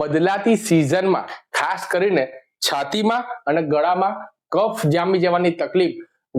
બદલાતી સિઝનમાં ખાસ કરીને છાતીમાં અને ગળામાં કફ જામી જવાની તકલીફ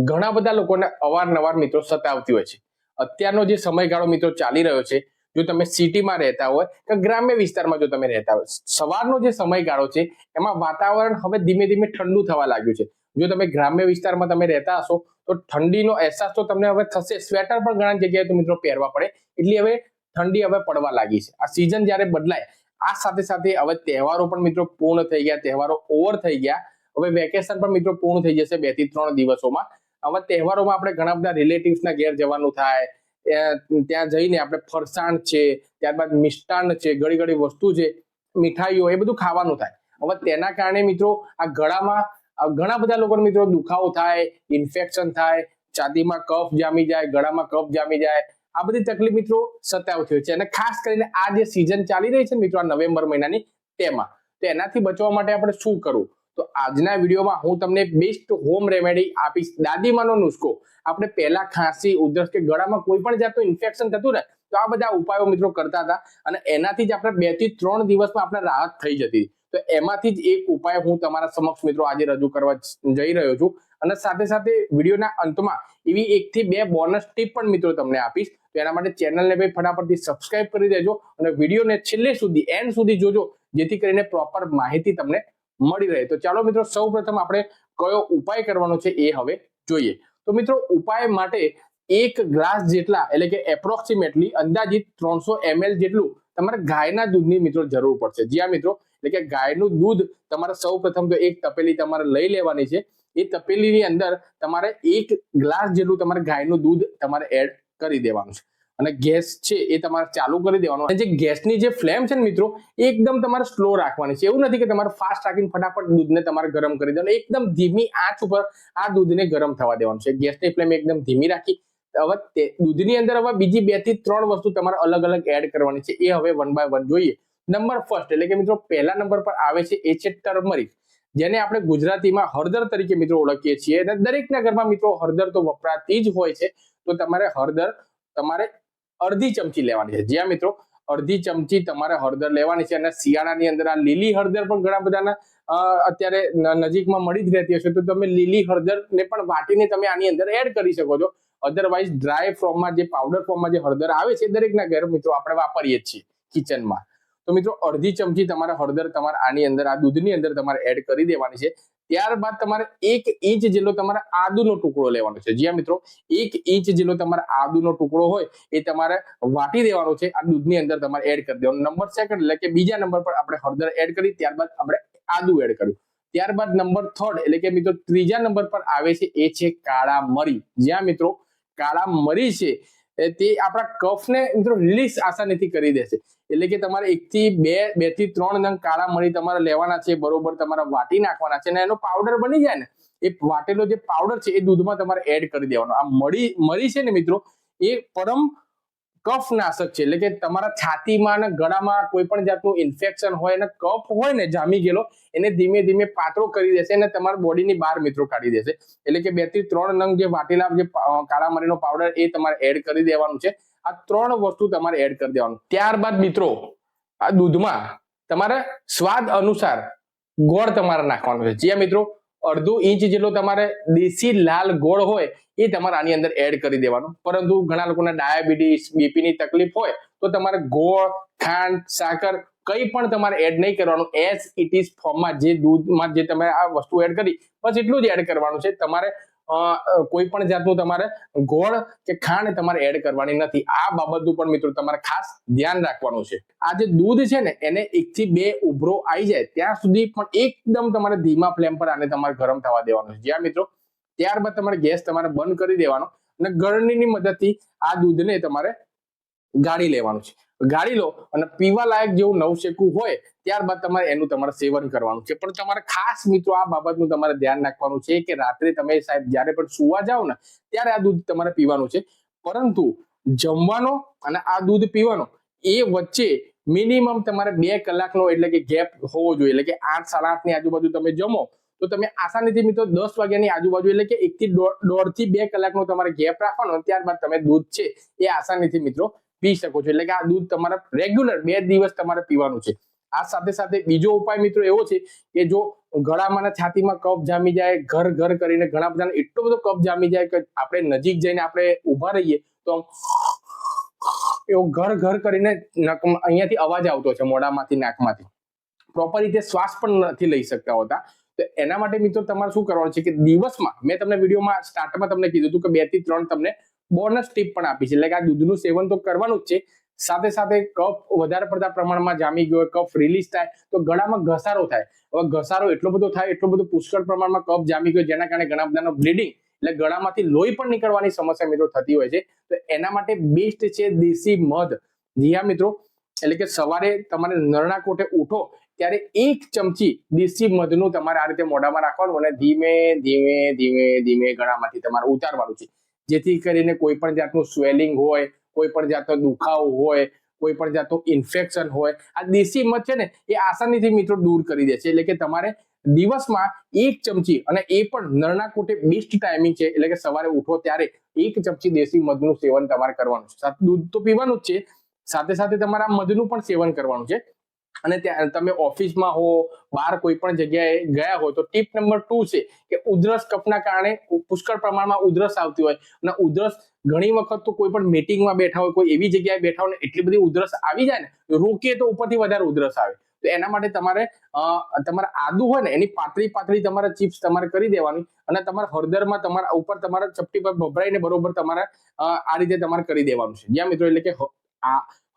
ઘણા બધા લોકોને અવારનવાર મિત્રો સતાવતી હોય છે. અત્યારનો જે સમયગાળો મિત્રો ચાલી રહ્યો છે, જો તમે સિટીમાં રહેતા હોય કે ગ્રામ્ય વિસ્તારમાં જો તમે રહેતા હોય, સવારનો જે સમયગાળો છે, એમાં વાતાવરણ હવે ધીમે ધીમે ઠંડુ થવા લાગ્યું છે. જો તમે ગ્રામ્ય વિસ્તારમાં તમે રહેતા હશો, તો ઠંડીનો અહેસાસ તો તમને હવે થશે. સ્વેટર પણ ઘણા જગ્યાએ તો મિત્રો પહેરવા પડે, એટલી હવે ઠંડી હવે પડવા લાગી છે. આ સિઝન જ્યારે બદલાય આ સાથે સાથે હવે તહેવારો પણ મિત્રો પૂર્ણ થઈ ગયા, તહેવારો ઓવર થઈ ગયા. હવે વેકેશન પણ મિત્રો પૂર્ણ થઈ જશે બેથી ત્રણ દિવસોમાં. હવે તહેવારોમાં આપણે ઘણા બધા રિલેટિવ્સના ઘેર જવાનું થાય ત્યાં જઈને આપણે ફરસાણ છે, ત્યારબાદ મિષ્ટાન છે, ઘણી ઘડી વસ્તુ છે, મીઠાઈઓ, એ બધું ખાવાનું થાય. હવે તેના કારણે મિત્રો આ ગળામાં ઘણા બધા લોકોને મિત્રો દુખાવો થાય ઇન્ફેક્શન થાય, છાતીમાં કફ જામી જાય, ગળામાં કફ જામી જાય આ બધી તકલીફ મિત્રો સતાવતી હોય છે. અને ખાસ કરીને આ જે સિઝન ચાલી રહી છે મિત્રો, આ નવેમ્બર મહિનાની તેમાં, તો એનાથી બચવા માટે આપણે શું કરવું? તો આજના વિડીયોમાં હું તમને બેસ્ટ હોમ રેમેડી આપીશ. દાદીમાનો નુસ્ખો. આપણે પહેલા ખાંસી, ઉધરસ કે ગળામાં કોઈ પણ જાતનું ઇન્ફેક્શન થતું ને, તો આ બધા ઉપાયો મિત્રો કરતા હતા. અને એનાથી જ આપણે બેથી ત્રણ દિવસમાં આપણે રાહત થઈ જતી. તો એમાંથી જ એક ઉપાય હું તમારા સમક્ષ મિત્રો આજે રજૂ કરવા જઈ રહ્યો છું. અને સાથે સાથે વિડીયોના અંતમાં એવી એક થી બે બોનસ ટીપ પણ મિત્રો તમને આપીશ. તો એના માટે ચેનલને ભાઈ ફટાફટથી સબસ્ક્રાઇબ કરી દેજો અને વિડીયોને છેલ્લે સુધી એન્ડ સુધી જોજો, જેથી કરીને પ્રોપર માહિતી તમને મળી રહે. તો ચાલો મિત્રો સૌ આપણે કયો ઉપાય કરવાનો છે એ હવે જોઈએ. તો મિત્રો, ઉપાય માટે એક ગ્લાસ જેટલા, એટલે કે એપ્રોક્સિમેટલી અંદાજિત ત્રણસો એમએલ જેટલું તમારે ગાયના દૂધની મિત્રો જરૂર પડશે. જ્યાં મિત્રો, એટલે કે ગાયનું દૂધ તમારે સૌ તો એક તપેલી તમારે લઈ લેવાની છે. એ તપેલીની અંદર તમારે એક ગ્લાસ જેટલું તમારે ગાયનું દૂધ તમારે એડ કરી દેવાનું છે. અને ગેસ છે એ તમારે ચાલુ કરી દેવાનો. અને જે ગેસની જે ફ્લેમ છે ને મિત્રો, એ એકદમ તમારે સ્લો રાખવાની છે. એવું નથી કે તમારે ફાસ્ટ રાખીને ફટાફટ દૂધને તમારે ગરમ કરી દેવાનું. એકદમ ધીમી આંચ ઉપર આ દૂધને ગરમ થવા દેવાનું છે. ગેસની ફ્લેમ એકદમ ધીમી રાખી, હવે દૂધની અંદર હવે બીજી બેથી ત્રણ વસ્તુ તમારે અલગ અલગ એડ કરવાની છે. એ હવે વન બાય વન જોઈએ. નંબર ફર્સ્ટ એટલે કે મિત્રો, પહેલા નંબર પર આવે છે એ છે ટર્મરિક. જેને આપણે ગુજરાતીમાં હળદર તરીકે મિત્રો ઓળખીએ છીએ અને દરેકના ઘરમાં મિત્રો હળદર તો વપરાતી જ હોય છે. તો તમારે હળદર તમારે અડધી ચમચી લેવાની છે. જ્યાં મિત્રો અડધી ચમચી તમારે હળદર લેવાની છે અને શિયાળાની અંદર આ લીલી હળદર પણ ઘણા બધાના અત્યારે નજીકમાં મળી જ રહેતી હશે. તો તમે લીલી હળદરને પણ વાટીને તમે આની અંદર એડ કરી શકો છો. અધરવાઇઝ ડ્રાય ફોર્મમાં જે પાવડર ફોર્મમાં જે હળદર આવે છે દરેકના ઘર મિત્રો આપણે વાપરીએ જ છીએ કિચનમાં તો મિત્રો અડધી ચમચી તમારે હળદર તમારે આની અંદર, આ દૂધની અંદર તમારે એડ કરી દેવાની છે. ત્યારબાદ તમારે એક ઇંચ જેટલો તમારે આદુનો ટુકડો લેવાનો છે. જ્યાં મિત્રો એક ઇંચ જેટલો તમારે આદુનો ટુકડો હોય, એ તમારે વાટી દેવાનો છે. આ દૂધની અંદર તમારે એડ કરી દેવાનો. નંબર સેકન્ડ એટલે કે બીજા નંબર પર આપણે હળદર એડ કરી, ત્યારબાદ આપણે આદુ એડ કર્યું. ત્યારબાદ નંબર થર્ડ એટલે કે મિત્રો ત્રીજા નંબર પર આવે છે, એ છે કાળા મરી. જ્યાં મિત્રો કાળા મરી છે તે આપણા કફને મિત્રો રિલીઝ આસાનીથી કરી દેશે એટલે કે તમારે એક થી બે બેથી ત્રણ નંગ કાળા મરી તમારે લેવાના છે, બરોબર, તમારે વાટી નાખવાના છે, અને એનો પાવડર બની જાય ને, એ વાટેલો જે પાવડર છે, એ દૂધમાં તમારે એડ કરી દેવાનો. આ મળી મરી છે ને મિત્રો, એ પરમ કફ નાશક છે. એટલે કે તમારા છાતીમાં અને ગળામાં કોઈ પણ જાતનું ઇન્ફેક્શન હોય અને કફ હોય ને, જામી ગયેલો, એને ધીમે ધીમે પાતળો કરી દેશે અને તમારા બોડીની બહાર મિત્રો કાઢી દેશે. એટલે કે બેથી ત્રણ નંગ જે વાટેલા જે કાળા મરીનો પાવડર એ તમારે એડ કરી દેવાનું છે. આ ત્રણ વસ્તુ તમારે એડ કરી દેવાનું. ત્યારબાદ મિત્રો, આ દૂધમાં તમારે સ્વાદ અનુસાર ગોળ તમારે નાખવાનો છે. જ્યાં મિત્રો અડધો ઇંચ જેટલો તમારે દેશી લાલ ગોળ હોય, એ તમારે આની અંદર એડ કરી દેવાનો. પરંતુ ઘણા લોકોને ડાયાબિટીસ, બીપીની તકલીફ હોય, તો તમારે ગોળ, ખાંડ, સાકર કંઈ પણ તમારે એડ નહીં કરવાનું. એસ ઇટ ઇઝ ફોર્મમાં જે દૂધમાં જે તમે આ વસ્તુ એડ કરી, બસ એટલું જ એડ કરવાનું છે. તમારે કોઈ પણ જાતનું તમારે ગોળ કે ખાંડ તમારે એડ કરવાની નથી. આ બાબતનું પણ મિત્રો તમારે ખાસ ધ્યાન રાખવાનું છે. આ જે દૂધ છે ને, એને એક થી બે ઉભરો આવી જાય, ત્યાં સુધી પણ એકદમ તમારે ધીમા ફ્લેમ પર આને તમારે ગરમ થવા દેવાનું છે. જ્યાં મિત્રો? ત્યારબાદ તમારે ગેસ તમારે બંધ કરી દેવાનો અને ગળણીની મદદથી આ દૂધને તમારે ગાળી લેવાનું છે. ગાળી લો અને પીવા લાયક જેવું નવશેકું હોય, ત્યારબાદ તમારે એનું તમારે સેવન કરવાનું છે. પણ તમારે ખાસ મિત્રો આ બાબતનું તમારે ધ્યાન રાખવાનું છે કે રાત્રે તમે સાહેબ જ્યારે પણ સુવા જાઓ ને, ત્યારે આ દૂધ તમારે પીવાનું છે. પરંતુ જમવાનો અને આ દૂધ પીવાનો એ વચ્ચે મિનિમમ તમારે બે કલાકનો એટલે કે ગેપ હોવો જોઈએ. એટલે કે આઠ સાડા આઠની આજુબાજુ તમે જમો, તો તમે આસાનીથી મિત્રો દસ વાગ્યાની આજુબાજુ એટલે કે એકથી દોઢથી બે કલાકનો તમારે ગેપ રાખવાનો ત્યારબાદ તમે દૂધ છે એ આસાનીથી મિત્રો પી શકો છો. એટલે કે આ દૂધ તમારે રેગ્યુલર બે દિવસ તમારે પીવાનું છે. આ સાથે સાથે બીજો ઉપાય મિત્રો એવો છે કે જો ગળામાં છાતીમાં કફ જામી જાય, ઘર ઘર કરીને ઘણા બધાને એટલો બધો કફ જામી જાય કે આપણે નજીક જઈને આપણે ઊભા રહીએ તો એવો ઘર ઘર કરીને અહીંયાથી અવાજ આવતો છે મોઢામાંથી, નાકમાંથી. પ્રોપર રીતે શ્વાસ પણ નથી લઈ શકતા હોતા. તો એના માટે મિત્રો તમારે શું કરવાનું છે કે દિવસમાં મેં તમને વિડીયોમાં સ્ટાર્ટમાં તમને કીધું હતું કે બેથી ત્રણ તમને બોનસ ટીપ પણ આપી છે. એટલે કે આ દૂધનું સેવન તો કરવાનું જ છે. સાથે સાથે કફ વધારે પડતા પ્રમાણમાં જામી ગયો કફ રિલીઝ થાય, તો ગળામાં ઘસારો થાય. હવે ઘસારો એટલો બધો થાય, એટલો બધો પુષ્કળ પ્રમાણમાં કફ જામી ગયો, જેના કારણે ઘણા બધાનો બ્લીડિંગ એટલે ગળામાંથી લોહી પણ નીકળવાની સમસ્યા મિત્રો થતી હોય છે. તો એના માટે બેસ્ટ છે દેશી મધ. જી મિત્રો, એટલે કે સવારે તમારે નરણા કોઠે ઉઠો, ત્યારે એક ચમચી દેશી મધનું તમારે આ રીતે મોઢામાં રાખવાનું અને ધીમે ધીમે ધીમે ધીમે ગળામાંથી તમારે ઉતારવાનું છે. જેથી કરીને કોઈ પણ જાતનું સ્વેલિંગ હોય, કોઈ પણ જાતનો દુખાવો હોય, કોઈ પણ જાતનું ઇન્ફેક્શન હોય, આ દેશી મધ છે ને, એ આસાનીથી મિત્રો દૂર કરી દે છે. એટલે કે તમારે દિવસમાં એક ચમચી અને એ પણ નરના કોટે બેસ્ટ ટાઈમિંગ છે. એટલે કે સવારે ઉઠો ત્યારે એક ચમચી દેશી મધનું સેવન તમારે કરવાનું છે. દૂધ તો પીવાનું જ છે. સાથે સાથે તમારા મધનું પણ સેવન કરવાનું છે. અને ત્યાં તમે ઓફિસમાં હો, બહાર કોઈ પણ જગ્યાએ ગયા હોય તો ટીપ નંબર ટુ છે કે ઉધરસ કપના કારણે પુષ્કળ પ્રમાણમાં ઉધરસ આવતી હોય. અને ઉધરસ ઘણી વખત તો કોઈ પણ મીટિંગમાં બેઠા હોય, કોઈ એવી જગ્યાએ બેઠા હોય ને એટલી બધી ઉધરસ આવી જાય ને રોકીએ તો ઉપરથી વધારે ઉધરસ આવે. તો એના માટે તમારે તમારે આદુ હોય ને, એની પાતળી પાતળી તમારે ચિપ્સ તમારે કરી દેવાની અને તમારા હળદરમાં તમારા ઉપર તમારા ચપટી પર ભભરાઈને બરોબર તમારે આ રીતે તમારે કરી દેવાનું છે. જ્યાં મિત્રો એટલે કે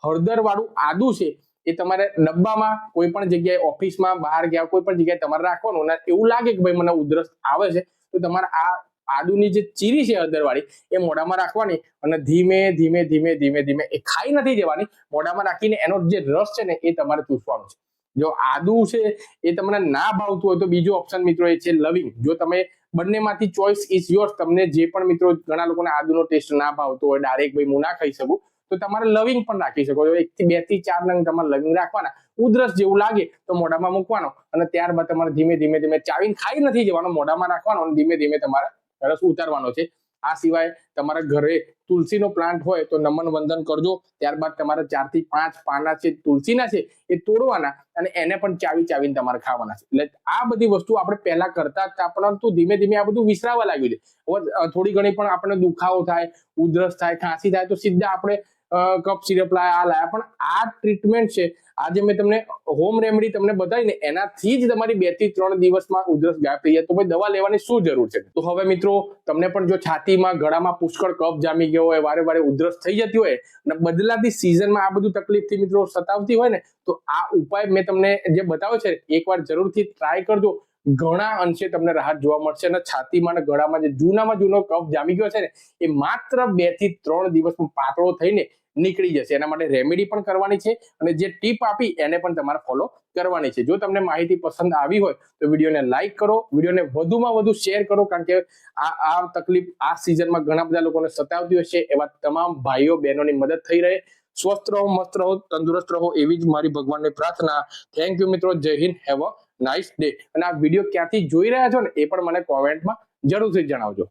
હળદર વાળું આદુ છે એ તમારે ડબ્બામાં, કોઈ પણ જગ્યાએ ઓફિસમાં, બહાર ગયા, કોઈ પણ જગ્યાએ તમારે રાખવાનું અને એવું લાગે કે ભાઈ મને ઉધરસ આવે છે, તો તમારે આ આદુની જે ચીરી છે અદરવાળી, એ મોઢામાં રાખવાની અને ધીમે ધીમે ધીમે ધીમે ધીમે એ ખાઈ નથી જવાની મોઢામાં રાખીને એનો જે રસ છે ને એ તમારે ચૂસવાનો છે. જો આદુ છે એ તમને ના ભાવતું હોય તો બીજો ઓપ્શન મિત્રો એ છે લવિંગ જો તમે બંનેમાંથી ચોઇસ ઇઝ યોર્સ તમને જે પણ મિત્રો ઘણા લોકોને આદુનો ટેસ્ટ ના ભાવતો હોય ડાયરેક્ટ ભાઈ હું ના ખાઈ શકું તો તમારે લવિંગ પણ રાખી શકો છો. એક થી બેથી ચાર નંગ તમારે લવિંગ રાખવાના. ઉધરસ જેવું લાગે તો મોઢામાં મૂકવાનો. અને ત્યારબાદ તમારે ધીમે ધીમે ધીમે ચાવીને ખાઈ નથી જવાનો, મોઢામાં રાખવાનો અને ધીમે ધીમે તમારે રસ ઉતારવાનો છે. આ સિવાય તમારા ઘરે તુલસીનો પ્લાન્ટ હોય તો નમન વંદન કરજો. ત્યારબાદ તમારે ચારથી પાંચ પાના છે, તુલસીના છે, એ તોડવાના અને એને પણ ચાવી ચાવીને તમારે ખાવાના છે. એટલે આ બધી વસ્તુ આપણે પહેલા કરતા હતા, પરંતુ ધીમે ધીમે આ બધું વિસરાવા લાગ્યું છે. થોડી ઘણી પણ આપણને દુખાવો થાય, ઉધરસ થાય, ખાંસી થાય, તો સીધા આપણે કફ સિરપ લાયા, આ લાયા. પણ આ ટ્રીટમેન્ટ છે, આજે મેં તમને હોમ રેમેડી તમને બતાવીને એનાથી જ તમારી બેથી ત્રણ દિવસમાં ઉધરસ ગાયબ થઈ જાય. તો ભાઈ દવા લેવાની શું જરૂર છે? તો હવે મિત્રો, તમને પણ જો છાતીમાં, ગળામાં પુષ્કળ કફ જામી ગયો હોય, વારે વારે ઉધરસ થઈ જતી હોય, અને બદલાતી સિઝનમાં આ બધું તકલીફથી મિત્રો સતાવતી હોય ને, તો આ ઉપાય મેં તમને જે બતાવ્યો છે, એકવાર જરૂરથી ટ્રાય કરજો. ઘણા અંશે તમને રાહત જોવા મળશે અને છાતીમાં અને ગળામાં જે જૂનામાં જૂનો કફ જામી ગયો છે ને, એ માત્ર બેથી ત્રણ દિવસમાં પાતળો થઈને નીકળી જશે. એના માટે રેમેડી પણ કરવાની છે અને જે ટીપ આપી એને પણ તમારે ફોલો કરવાની છે. જો તમને માહિતી પસંદ આવી હોય તો વિડીયોને લાઈક કરો, વિડીયોને વધુમાં વધુ શેર કરો, કારણ કે આ આ તકલીફ આ સિઝનમાં ઘણા બધા લોકોને સતાવતી હોય છે એવા તમામ ભાઈઓ, બહેનોની મદદ થઈ રહે. સ્વસ્થ રહો, મસ્ત રહો, તંદુરસ્ત રહો એવી જ મારી ભગવાનની પ્રાર્થના. થેન્ક યુ મિત્રો. Jai Hind. Have a nice day અને આ વીડિયો ક્યાંથી જોઈ રહ્યા છો ને એ પણ મને કોમેન્ટમાં જરૂરથી જણાવજો.